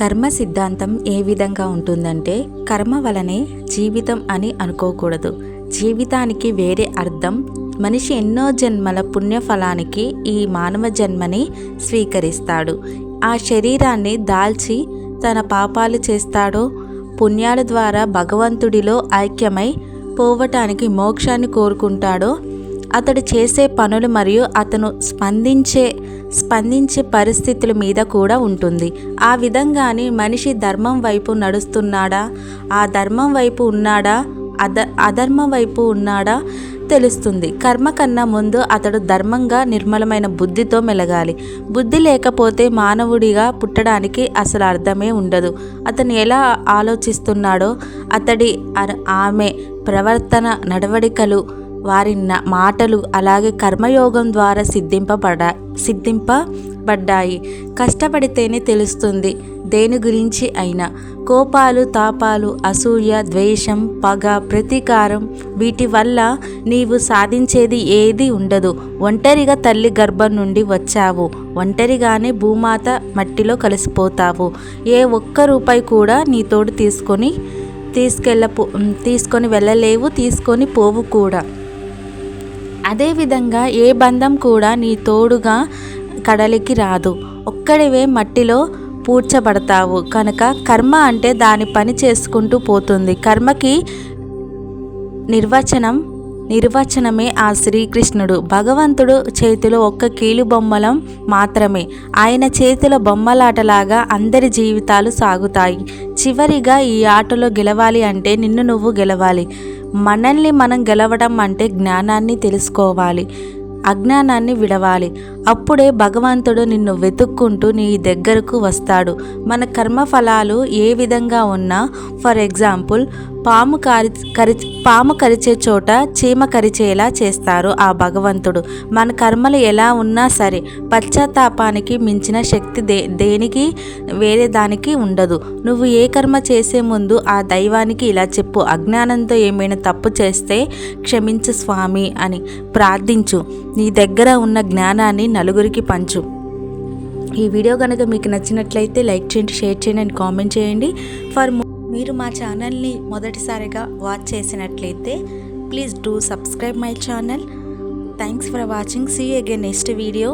కర్మ సిద్ధాంతం ఏ విధంగా ఉంటుందంటే కర్మ వలనే జీవితం అని అనుకోకూడదు. జీవితానికి వేరే అర్థం మనిషి ఎన్నో జన్మల పుణ్యఫలానికి ఈ మానవ జన్మని స్వీకరిస్తాడు. ఆ శరీరాన్ని దాల్చి తన పాపాలు చేస్తాడో పుణ్యాల ద్వారా భగవంతుడిలో ఐక్యమై పోవటానికి మోక్షాన్ని కోరుకుంటాడో అతడు చేసే పనులు మరియు అతను స్పందించే స్పందించే పరిస్థితుల మీద కూడా ఉంటుంది. ఆ విధంగానే మనిషి ధర్మం వైపు నడుస్తున్నాడా? ఆ ధర్మం వైపు ఉన్నాడా? అధ అధర్మం వైపు ఉన్నాడా? తెలుస్తుంది. కర్మ కన్నా ముందు అతడు ధర్మంగా నిర్మలమైన బుద్ధితో మెలగాలి. బుద్ధి లేకపోతే మానవుడిగా పుట్టడానికి అసలు అర్థమే ఉండదు. అతను ఎలా ఆలోచిస్తున్నాడో అతడి ఆమె ప్రవర్తన నడవడికలు వారి మాటలు అలాగే కర్మయోగం ద్వారా సిద్ధింపబడ సిద్ధింపబడ్డాయి. కష్టపడితేనే తెలుస్తుంది దేని గురించి అయినా. కోపాలు తాపాలు అసూయ ద్వేషం పగ ప్రతీకారం వీటి వల్ల నీవు సాధించేది ఏది ఉండదు. ఒంటరిగా తల్లి గర్భం నుండి వచ్చావు. ఒంటరిగానే భూమాత మట్టిలో కలిసిపోతావు. ఏ ఒక్క రూపాయి కూడా నీతోడు తీసుకొని తీసుకెళ్ళపో తీసుకొని వెళ్ళలేవు తీసుకొని పోవు కూడా. అదేవిధంగా ఏ బంధం కూడా నీ తోడుగా కడలికి రాదు. ఒక్కడివే మట్టిలో పూడ్చబడతావు. కనుక కర్మ అంటే దాని పని చేసుకుంటూ పోతుంది. కర్మకి నిర్వచనం నిర్వచనమే ఆ శ్రీకృష్ణుడు. భగవంతుడు చేతిలో ఒక్క కీలు బొమ్మలం మాత్రమే. ఆయన చేతిలో బొమ్మలాటలాగా అందరి జీవితాలు సాగుతాయి. చివరిగా ఈ ఆటలో గెలవాలి అంటే నిన్ను నువ్వు గెలవాలి. మనల్ని మనం గెలవడం అంటే జ్ఞానాన్ని తెలుసుకోవాలి అజ్ఞానాన్ని విడవాలి. అప్పుడే భగవంతుడు నిన్ను వెతుక్కుంటూ నీ దగ్గరకు వస్తాడు. మన కర్మఫలాలు ఏ విధంగా ఉన్నా ఫర్ ఎగ్జాంపుల్ పాము కరి కరి పాము కరిచే చోట చీమ కరిచేలా చేస్తారు ఆ భగవంతుడు. మన కర్మలు ఎలా ఉన్నా సరే పశ్చాత్తాపానికి మించిన శక్తి దే దేనికి వేరే దానికి ఉండదు. నువ్వు ఏ కర్మ చేసే ముందు ఆ దైవానికి ఇలా చెప్పు. అజ్ఞానంతో ఏమైనా తప్పు చేస్తే క్షమించు స్వామి అని ప్రార్థించు. నీ దగ్గర ఉన్న జ్ఞానాన్ని నలుగురికి పంచు. ఈ వీడియో కనుక మీకు నచ్చినట్లయితే లైక్ చేయండి షేర్ చేయండి అండ్ కామెంట్ చేయండి. ఫర్ మీరు మా ఛానల్ని మొదటిసారిగా వాచ్ చేసినట్లయితే please do subscribe my channel. Thanks for watching see again next video